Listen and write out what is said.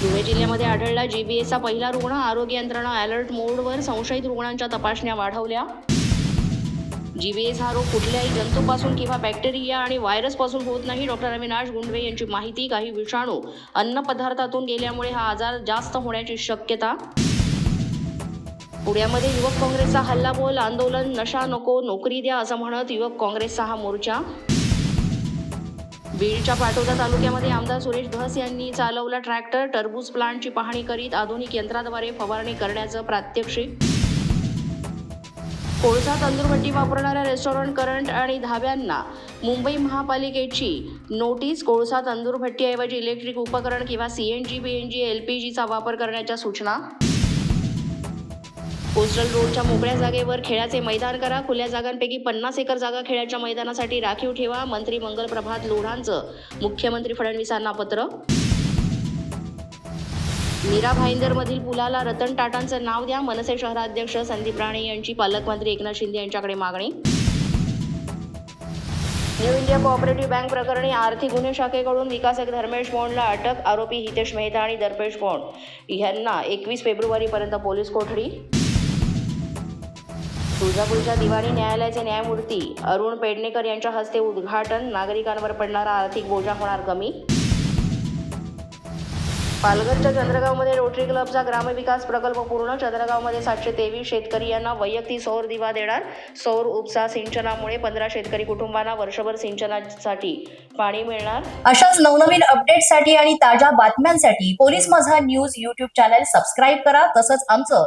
पुण्यामध्ये आढळला जीबीएचा पहिला रुग्ण. आरोग्य यंत्रणा अलर्ट मोडवर संशयित रुग्णांच्या तपासण्या वाढवल्या. जीबीएस हा रोग कुठल्याही जंतूपासून किंवा बॅक्टेरिया आणि व्हायरसपासून होत नाही. डॉक्टर अविनाश गुंडवे यांची माहिती काही विषाणू अन्न पदार्थातून गेल्यामुळे हा आजार जास्त होण्याची शक्यता. पुण्यामध्ये युवक काँग्रेसचा हल्लाबोल आंदोलन नशा नको नोकरी द्या असं म्हणत युवक काँग्रेसचा हा मोर्चा. बीडच्या पाटोदा तालुक्यामध्ये आमदार सुरेश धस यांनी चालवला ट्रॅक्टर. टरबूज प्लांटची पाहणी करीत आधुनिक यंत्राद्वारे फवारणी करण्याचं प्रात्यक्षिक. कोळसा तंदूरभट्टी वापरणाऱ्या रेस्टॉरंट करंट आणि धाब्यांना मुंबई महापालिकेची नोटीस कोळसा तंदूरभट्टीऐवजी इलेक्ट्रिक उपकरण किंवा C N G P N G L P जीचा वापर करण्याच्या सूचना. कोस्टल रोडच्या मोकळ्या जागेवर खेळाचे मैदान करा. खुल्या जागांपैकी पन्नास एकर जागा खेळाच्या मैदानासाठी राखीव ठेवा. मंत्री मंगल प्रभात लोढांचं. मुख्यमंत्री फडणवीसांना पत्र. मीरा भाईंदरमधील पुलाला रतन टाटांचं नाव द्या. मनसे शहराध्यक्ष संदीप राणे यांची पालकमंत्री एकनाथ शिंदे यांच्याकडे मागणी. न्यू इंडिया कोऑपरेटिव्ह बँक प्रकरणी आर्थिक गुन्हे शाखेकडून विकासक धर्मेश बोंडला अटक. आरोपी हितेश मेहता आणि दर्पेश बोंड यांना एकवीस फेब्रुवारीपर्यंत पोलीस कोठडी. तुळजापूरच्या दिवाणी न्यायालयाचे न्यायमूर्ती अरुण पेडणेकर यांच्या हस्ते उद्घाटन. नागरिकांवर पडणारा आर्थिक बोजा होणार कमी? पालघरच्या चंद्रगावमध्ये रोटरी क्लबचा ग्रामविकास प्रकल्प पूर्ण. चंद्रगावमध्ये सातशे तेवीस शेतकरी यांना वैयक्तिक सौर दिवा देणार. सौर उपसा सिंचनामुळे पंधरा शेतकरी कुटुंबांना वर्षभर सिंचनासाठी पाणी मिळणार. अशाच नवनवीन अपडेटसाठी आणि ताज्या बातम्यांसाठी police Majha news YouTube channel subscribe करा. तसंच आमचं